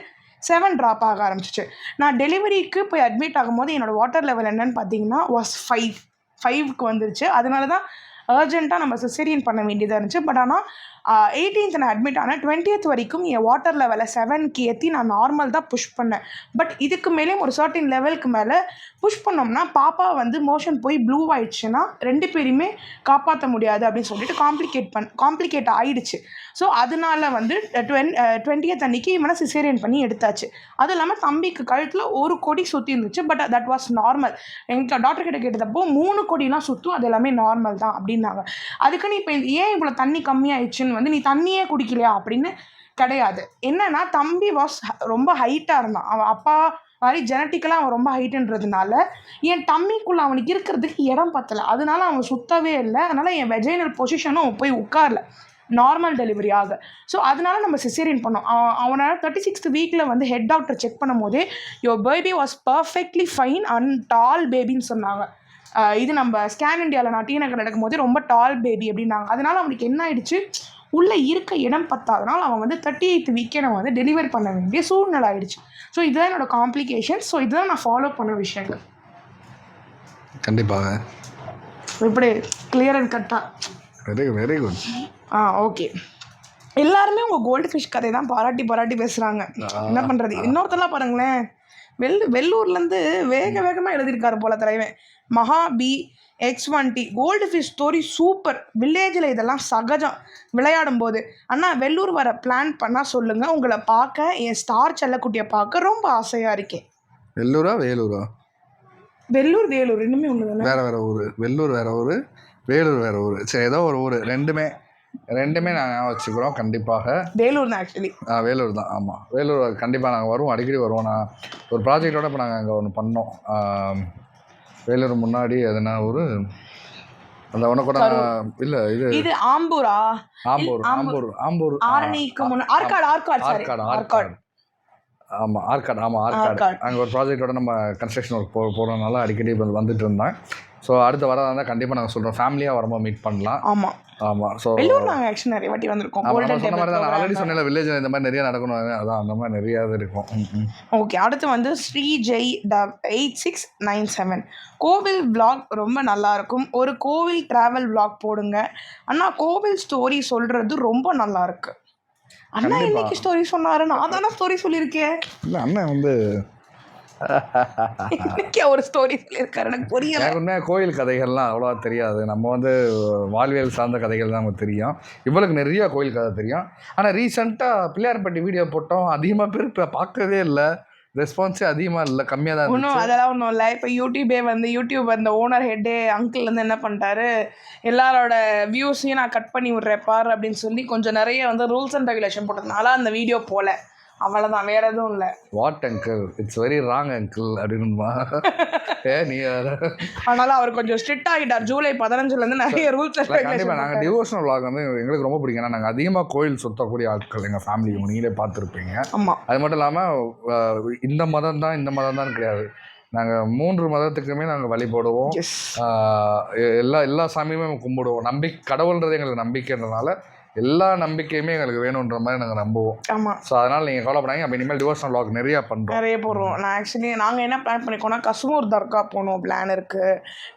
seven drop ஆக ஆரம்பிச்சிச்சு. நான் டெலிவரிக்கு போய் அட்மிட் ஆகும்போது என்னோடய வாட்டர் லெவல் என்னன்னு பார்த்தீங்கன்னா வாஸ் ஃபைவ் ஃபைவ்க்கு வந்துருச்சு. அதனால தான் அர்ஜென்ட்டாக நம்ம சிசேரியன் பண்ண வேண்டியதாக இருந்துச்சு. பட் ஆனால் எயிட்டீன்த் நான் அட்மிட் ஆனால் டுவெண்ட்டியத் வரைக்கும் என் வாட்டர் லெவலை செவன்க்கு ஏற்றி நான் நார்மல் தான் புஷ் பண்ணேன். பட் இதுக்கு மேலே ஒரு சர்டின் லெவலுக்கு மேலே புஷ் பண்ணோம்னா பாப்பா வந்து மோஷன் போய் ப்ளூ ஆயிடுச்சுன்னா ரெண்டு பேரையுமே காப்பாற்ற முடியாது அப்படின்னு சொல்லிட்டு காம்ப்ளிகேட் பண் காம்ப்ளிகேட் ஆயிடுச்சு. ஸோ அதனால வந்து டுவென் டுவெண்ட்டியத் அன்னைக்கு இவனை சிசேரியன் பண்ணி எடுத்தாச்சு. அது இல்லாமல் தம்பிக்கு கழுத்தில் ஒரு கொடி சுற்றி இருந்துச்சு பட் தட் வாஸ் நார்மல் எங்கள் டாக்டர் கிட்ட கேட்டதப்போ மூணு கொடிலாம் சுற்றும் அது எல்லாமே நார்மல் தான் அப்படின்னாங்க. அதுக்குன்னு இப்போ ஏன் இவ்வளோ தண்ணி கம்மியாயிடுச்சுன்னு வந்து நீ தண்ணியே குடிக்கலையா? அப்படின்னு கிடையாது. என்னன்னா தம்பி வாஸ் ரொம்ப ஹைட்டாக இருந்தான். அவன் அப்பா மாதிரி ஜெனட்டிக்கலாக அவன் ரொம்ப ஹைட்டுன்றதுனால என் டம்மிக்குள்ளே அவனுக்கு இருக்கிறதுக்கு இடம் பத்தலை. அதனால அவன் சுத்தவே இல்லை. அதனால என் வெஜைனல் பொசிஷனும் போய் உட்காரல. நார்மல் டெலிவரி ஆக. ஸோ அதனால நம்ம சிசேரியன் பண்ணோம். அவன் அவனால் தேர்ட்டி சிக்ஸ்த் வீக்கில் வந்து ஹெட் டாக்டர் செக் பண்ணும் போதே your baby was perfectly fine and doll பேபின்னு சொன்னாங்க. இது நம்ம ஸ்கேன் இந்தியாவில் நான் டி நகர் நடக்கும் போது ரொம்ப டால் பேபி அப்படின்னாங்க. அதனால அவனுக்கு என்ன ஆயிடுச்சு? உள்ளே இருக்க இடம் பத்தாதனால அவன் வந்து தேர்ட்டி எயித் வீக்கே நம்ம வந்து டெலிவரி பண்ண வேண்டிய சூழ்நிலை ஆயிடுச்சு. ஸோ இதுதான் என்னோட காம்ப்ளிகேஷன் ஸோ இதுதான் நான் ஃபாலோ பண்ண விஷயங்கள். கண்டிப்பாக. இப்படி கிளியர் அண்ட் கட்டாக வெரி வெரி குட் ஆ ஓகே எல்லாருமே உங்கள் கோல்டு ஃபிஷ் கதை தான் பாராட்டி பாராட்டி பேசுகிறாங்க என்ன பண்ணுறது இன்னொருத்தெல்லாம் பாருங்களேன். வெள் வெள்ளூர்லேருந்து வேக வேகமாக எழுதியிருக்காரு போல தலைவன். Maha B X one T gold fish story super வில்லேஜில் இதெல்லாம் சகஜம் விளையாடும் போது அண்ணா வெள்ளூர் வர பிளான் பண்ணால் சொல்லுங்கள் உங்களை பார்க்க என் ஸ்டார் செல்லக்குட்டியை பார்க்க ரொம்ப ஆசையாக இருக்கேன். வெள்ளூரா வேலூரா? வெள்ளூர் வேலூர் இன்னுமே ஒன்று வேற வேற ஊர். வெள்ளூர் வேற ஊர் வேலூர் வேற ஊர். சரி ஏதோ ஒரு ஊர் ரெண்டுமே. ரெண்டுமே நாங்கள் வச்சுக்கிறோம் கண்டிப்பாக. வேலூர் தான் ஆக்சுவலி ஆ, வேலூர் தான் ஆமாம் வேலூர் கண்டிப்பாக நாங்கள் வருவோம் அடிக்கடி வருவோம். நான் ஒரு ப்ராஜெக்டோட இப்போ நாங்கள் அங்கே ஒன்று பண்ணோம். வேலூர் முன்னாடி எதுனா ஒரு அந்த ஒன்று கூட இல்லை இது இது ஆம்பூரா? ஆம்பூர் ஆம்பூர் ஆம்பூர் ஆரணிக்கு ஆற்காடு சாரி ஆற்காடு ஆற்காடு ஆற்காடு ஆமாம் ஆற்காடு ஆமாம் ஆற்காடு. அங்கே ஒரு ப்ராஜெக்டோட நம்ம கன்ஸ்ட்ரக்ஷன் ஒர்க் போ போகிறதுனால அடிக்கடி வந்து வந்துட்டு இருந்தேன். ஸோ அடுத்த வர இருந்தால் கண்டிப்பாக நாங்கள் சொல்கிறோம் ஃபேமிலியாக வரும்போது மீட் பண்ணலாம். ஆமாம் ஆமாம் ஸோ வெள்ளூர் நாங்கள் ஆக்சுவலி நிறைய வாட்டி வந்திருக்கோம். சொன்ன மாதிரி தான் ஆல்ரெடி டேபிள் சொன்னேன் வில்லேஜில் இந்த மாதிரி நிறைய நடக்கணும். அதான் அந்த மாதிரி நிறையா இது இருக்கும். ஓகே அடுத்து வந்து Sri Jai D eight six nine seven. கோவில் vlog ரொம்ப நல்லா இருக்கும். ஒரு கோவில் டிராவல் vlog போடுங்க. அண்ணா கோவில் ஸ்டோரி சொல்றது ரொம்ப நல்லா இருக்கு. அண்ணா. இன்னைக்கு ஸ்டோரி சொன்னாரு நான் தானே ஸ்டோரி சொல்லியிருக்கேன். இல்லை அண்ணன் வந்து இன்னைக்கு ஒரு ஸ்டோரி சொல்லியிருக்காரு. எனக்கு புரியல. எனக்கு உண்மையாக கோயில் கதைகள்லாம் அவ்வளோவா தெரியாது. நம்ம வந்து வாழ்வியல் சார்ந்த கதைகள் தான் நமக்கு தெரியும். இவளுக்கு நிறைய கோயில் கதை தெரியும். ஆனால் ரீசெண்டாக பிள்ளையார்பட்டி வீடியோ போட்டோம். அதிகமாக பேர் இப்போ பார்க்கவே இல்லை. ரெஸ்பான்ஸே அதிகமாக இல்லை. கம்மியாக தான் ஒன்றும் அதெல்லாம் ஒன்றும் இல்லை. இப்போ யூடியூபே வந்து யூடியூப் அந்த ஓனர் ஹெட்டே அங்கிள் வந்து என்ன பண்ணிட்டாரு? எல்லாரோட வியூஸையும் நான் கட் பண்ணி விட்றேன் பாரு அப்படின்னு சொல்லி கொஞ்சம் நிறைய வந்து ரூல்ஸ் அண்ட் ரெகுலேஷன் போட்டதுனால அந்த வீடியோ போல. அவ்வளோதான் வேற எதுவும் இல்லை. What uncle it's very wrong uncle அப்படின்னுமா? ஏ நீ. அதனால அவர் கொஞ்சம் ஸ்ட்ரிக்ட் ஆகிட்டார். ஜூலை பதினஞ்சுலேருந்து நிறைய ரூல்ஸ் கண்டிப்பாக நாங்கள் டிவோஷனல் vlog வந்து எங்களுக்கு ரொம்ப பிடிக்கும். ஏன்னா நாங்கள் அதிகமாக கோயில் சுற்றக்கூடிய ஆட்கள் எங்கள் ஃபேமிலி நீங்களே பார்த்துருப்பீங்க. ஆமாம் அது மட்டும் இல்லாமல் இந்த மதம் தான் இந்த மதம் தான் கிடையாது. நாங்கள் மூன்று மதத்துக்குமே நாங்கள் வழிபடுவோம். எல்லா எல்லா சாமியுமே கும்பிடுவோம். நம்பிக்கை கடவுள்ன்றது எங்களுக்கு நம்பிக்கைன்றனால எல்லா நம்பிக்கையுமே எங்களுக்கு வேணுன்ற மாதிரி நாங்கள் நம்புவோம். ஆமாம் ஸோ அதனால் நீங்கள் கவலைப்படாங்க அப்போ இனிமேல் டிவோஷனல் vlog நிறையா பண்ணுறோம் நிறைய போடுறோம். நான் ஆக்சுவலி நாங்கள் என்ன பிளான் பண்ணிக்கோன்னா கஸ்மூர் தர்கா போகணும் பிளான் இருக்குது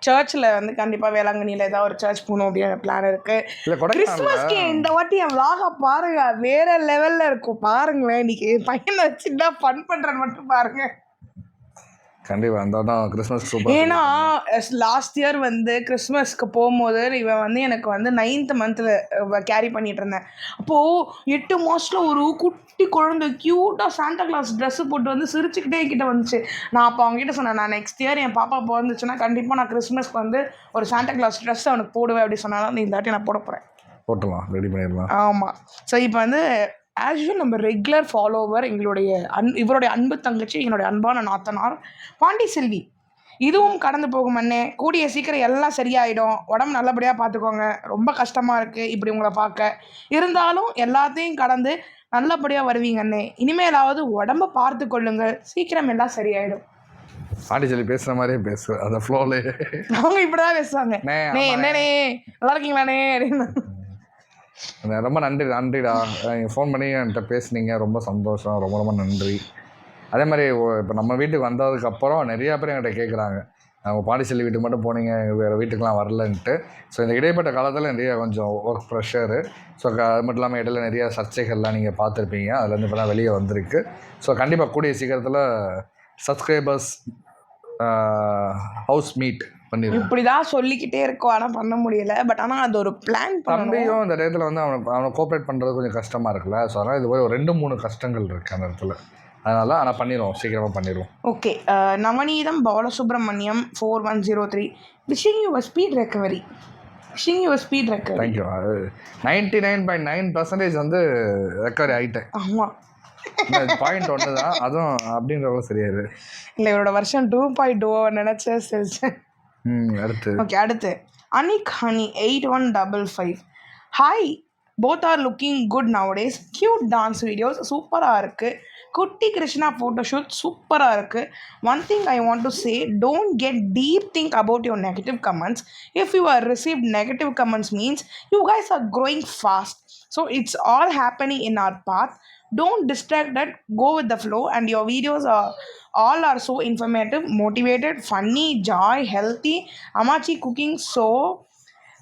சர்ச்சில் வந்து கண்டிப்பாக வேளாங்கண்ணியில் ஏதாவது ஒரு சர்ச் போகணும் அப்படின்னு பிளான் இருக்குது இல்லை கிறிஸ்மஸ்க்கு இந்த வாட்டி என் vlog-அ பாருங்க. வேற லெவல்ல இருக்கும். பாருங்களேன் இன்னைக்கு என் பையனை வச்சுட்டா ஃபன் பண்றேன்னு மட்டும் பாருங்க. கண்டிப்பாக அந்த தான் கிறிஸ்மஸ் சூப்பர் ஏன்னா லாஸ்ட் இயர் வந்து கிறிஸ்மஸ்க்கு போகும்போது இவன் வந்து எனக்கு வந்து நைன்த் மந்த்தில் கேரி பண்ணிட்டு இருந்தேன். அப்போது எட்டு மாதத்தில் ஒரு குட்டி குழந்தை க்யூட்டாக சாண்டா கிளாஸ் ட்ரெஸ்ஸு போட்டு வந்து சிரிச்சுக்கிட்டே கிட்ட வந்துச்சு. நான் அப்போ அவங்ககிட்ட சொன்னேன் நான் நெக்ஸ்ட் இயர் என் பாப்பா பிறந்துச்சுன்னா கண்டிப்பாக நான் கிறிஸ்மஸ்க்கு வந்து ஒரு சாண்டா கிளாஸ் ட்ரெஸ் அவனுக்கு போடுவேன் அப்படி சொன்னாலும் இந்த வாட்டி நான் போட போகிறேன் போட்டுலாம் ரெடி பண்ணிடலாம். ஆமாம் ஸோ இப்போ வந்து ஆக்சுவல் நம்ம ரெகுலர் ஃபாலோவர் எங்களுடைய அன் இவருடைய அன்பு தங்கச்சி எங்களுடைய அன்பான நாத்தனார் பாண்டி செல்வி. இதுவும் கடந்து போகும் அண்ணே. கூடிய சீக்கிரம் எல்லாம் சரியாயிடும். உடம்பு நல்லபடியாக பார்த்துக்கோங்க. ரொம்ப கஷ்டமாக இருக்குது இப்படி உங்களை பார்க்க. இருந்தாலும் எல்லாத்தையும் கடந்து நல்லபடியாக வருவீங்க அண்ணே. இனிமேலாவது உடம்ப பார்த்து கொள்ளுங்கள். சீக்கிரம் எல்லாம் சரியாயிடும். பாண்டிச்சேரி பேசுகிற மாதிரியே பேசு. அந்த ஃப்ளோலே அவங்க இப்படி தான் பேசுவாங்க நே. என்னண்ணே? நல்லா இருக்கீங்களாண்ணே அப்படின்னு. ரொம்ப நன்றி நன்றிடா. நீங்கள் ஃபோன் பண்ணி என்கிட்ட பேசுனீங்க. ரொம்ப சந்தோஷம். ரொம்ப ரொம்ப நன்றி. அதே மாதிரி இப்போ நம்ம வீட்டுக்கு வந்ததுக்கப்புறம் நிறையா பேர் என்கிட்ட கேட்குறாங்க அவங்க பாண்டிச்சேரி வீட்டுக்கு மட்டும் போனீங்க வேறு வீட்டுக்கெலாம் வரலன்ட்டு. ஸோ இந்த இடைப்பட்ட காலத்தில் நிறைய கொஞ்சம் ஒர்க் ப்ரெஷரு ஸோ அது மட்டும் இல்லாமல் இடையில நிறைய சர்ச்சைகள்லாம் நீங்கள் பார்த்துருப்பீங்க. அதுலேருந்து இப்போ தான் வெளியே வந்திருக்கு. ஸோ கண்டிப்பாக கூடிய சீக்கிரத்தில் சப்ஸ்கிரைபர்ஸ் ஹவுஸ் மீட் இப்படிதான் சொல்லிக்கிட்டே இருக்கோம். ஆனா பண்ண முடியல. பட் ஆனா அது ஒரு பிளான் தம்பியும் இந்த டயத்தில் வந்து அவனை அவனை கோஆப்ரேட் பண்ணுறது கொஞ்சம் கஷ்டமாக இருக்குல்ல. ஸோ அதனால் இது போய் ஒரு ரெண்டு மூணு கஷ்டங்கள் இருக்குது அந்த இடத்துல. அதனால் ஆனால் பண்ணிடுவோம். சீக்கிரமாக பண்ணிடுவோம். Okay Navaneetham Balasubramaniam four one zero three wishing you speed recovery wishing you speed recovery thank you ninety nine point nine percentage வந்து ரெக்கவரி ஆகிட்டேன் ஆமாம் பாயிண்ட் ஒன்று தான் அதுவும் அப்படின்றவங்க சரியாது இல்லை இவரோட வருஷம் டூ பாயிண்ட் டூ நினச்சேன் சிரிச்சேன். ம் அடுத்து. ஓகே அடுத்து. Anik honey eight one double five hi both are looking good nowadays cute dance videos சூப்பராக இருக்குது குட்டி கிருஷ்ணா ஃபோட்டோஷூட் சூப்பராக இருக்குது one thing I want to say don't get deep think about your negative comments if you are receive negative comments means you guys are growing fast so it's all happening in our path. Don't distract that. Go with the flow. And your videos are all are so informative motivated funny joy healthy. Amachi cooking. So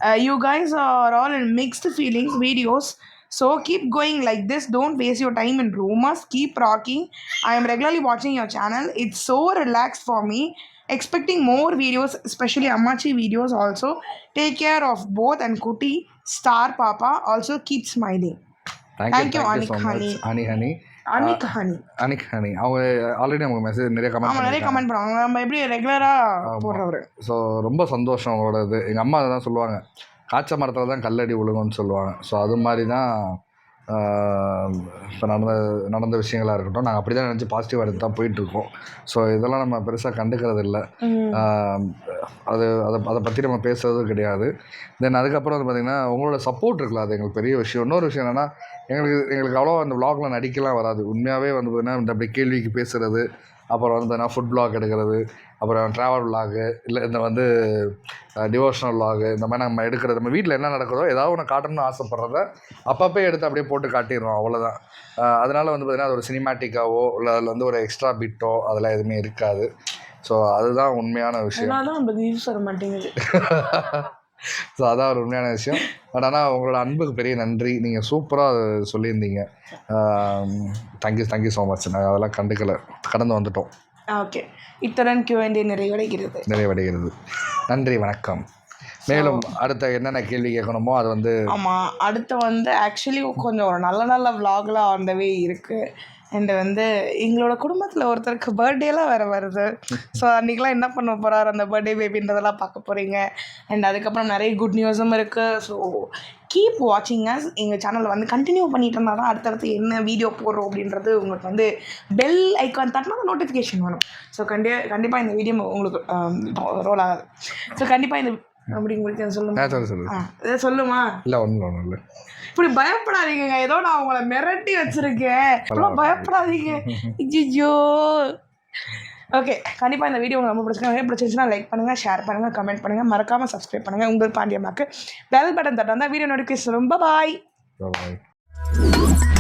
uh, you guys are all in mixed feelings videos. So keep going like this. Don't waste your time in rumors. Keep rocking. I am regularly watching your channel. It's so relaxed for me. Expecting more videos especially amachi videos also. Take care of both and kuti star papa also keep smiling thank you much Honey. Honey honey Anik honey Anik honey அவங்க ஆல்ரெடி நமக்கு மெசேஜ் நிறைய கமெண்ட் நிறைய கமெண்ட் பண்ணுவாங்க நம்ம எப்படி ரெகுலரா போடுறவரு? ஸோ ரொம்ப சந்தோஷம் அவங்களோட இது எங்கள் அம்மா அதை தான் சொல்லுவாங்க. காய்ச்ச மரத்தில் தான் கல்லடி விழுகும்னு சொல்லுவாங்க. ஸோ அது மாதிரி தான் இப்போ நடந்த நடந்த விஷயங்களாக இருக்கட்டும் நாங்கள் அப்படி தான் நினச்சி பாசிட்டிவ் எடுத்து தான் போயிட்டுருக்கோம். ஸோ இதெல்லாம் நம்ம பெருசாக கண்டுக்கிறது இல்லை அது அதை அதை பற்றி நம்ம பேசுறதும் கிடையாது. தென் அதுக்கப்புறம் வந்து பார்த்திங்கன்னா உங்களோட சப்போர்ட் இருக்குல்ல அது எங்களுக்கு பெரிய விஷயம். இன்னொரு விஷயம் என்னென்னா எங்களுக்கு எங்களுக்கு அவ்வளோ அந்த vlogல நடிக்கலாம் வராது. உண்மையாகவே வந்து பார்த்திங்கன்னா இந்த அப்படி கேள்விக்கு பேசுகிறது அப்புறம் வந்து பார்த்தீங்கன்னா ஃபுட் vlog எடுக்கிறது அப்புறம் ட்ராவல் vlog இல்லை இந்த வந்து டிவோஷனல் vlog இந்த மாதிரி நம்ம எடுக்கிறது நம்ம வீட்டில் என்ன நடக்குதோ ஏதாவது ஒன்று காட்டணும்னு ஆசைப்படுறத அப்பப்போ எடுத்து அப்படியே போட்டு காட்டிடுறோம் அவ்வளோதான் அதனால் வந்து பார்த்திங்கன்னா அது ஒரு சினிமேட்டிக்காவோ இல்லை அதில் வந்து ஒரு எக்ஸ்ட்ரா பிட்டோ அதெல்லாம் எதுவுமே இருக்காது. ஸோ அதுதான் உண்மையான விஷயம். தான் வியூஸ் வர மாட்டேங்குது. ஸோ அதான் ஒரு உண்மையான விஷயம். பட் ஆனால் உங்களோட அன்புக்கு பெரிய நன்றி. நீங்கள் சூப்பராக சொல்லியிருந்தீங்க. தேங்க்யூ தேங்க்யூ ஸோ மச் நாங்கள் அதெல்லாம் கண்டுக்கலை. கடந்து வந்துட்டோம். ஓகே இத்துடன் கியூஎன்டி நிறைவடைகிறது. நிறைவடைகிறது. நன்றி வணக்கம். மேலும் அடுத்த என்னென்ன கேள்வி கேட்கணுமோ அது வந்து ஆமாம் அடுத்து வந்து ஆக்சுவலி கொஞ்சம் ஒரு நல்ல நல்ல விலாக்லாம் வந்தவே இருக்குது அண்டு வந்து எங்களோட குடும்பத்தில் ஒருத்தருக்கு பர்த்டேலாம் வேறு வருது. ஸோ அன்றைக்கெலாம் என்ன பண்ண போகிறார் அந்த பர்த்டே பேபின்றதெல்லாம் பார்க்க போகிறீங்க அண்ட் அதுக்கப்புறம் நிறைய குட் நியூஸும் இருக்குது ஸோ கீப் வாட்சிங் அஸ் எங்கள் சேனலில் வந்து கண்டினியூ பண்ணிட்டு இருந்தால் தான் அடுத்தடுத்து என்ன வீடியோ போடுறோம் அப்படின்றது உங்களுக்கு வந்து பெல் ஐக்கான் தட்டினா நோட்டிஃபிகேஷன் வரும். ஸோ கண்டி கண்டிப்பாக இந்த வீடியோ உங்களுக்கு ரோல் ஆகாது. ஸோ கண்டிப்பாக இந்த அப்படி உங்களுக்கு சொல்லுமா? நான் சொல்லு சொல்லுமா? இல்லை ஒன்றும் ஒன்றும் இல்லை. இப்படி பயப்படாதீங்க ஏதோ நான் உங்களை மிரட்டி வச்சிருக்கேன். இப்பெல்லாம் பயப்படாதீங்க. ஐயோ ஓகே கண்டிப்பாக இந்த வீடியோ உங்களுக்கு ரொம்ப பிடிச்சிருக்கேன் பிடிச்சிருந்துச்சுன்னா லைக் பண்ணுங்கள் ஷேர் பண்ணுங்கள் கமெண்ட் பண்ணுங்கள் மறக்காமல் சப்ஸ்கிரைப் பண்ணுங்கள் உங்கள் பாண்டியம்மாக்கு பெல் பட்டன் தட்டால் தான் வீடியோ நோட்டிஃபிகேஷன் ரொம்ப பாய் பாய்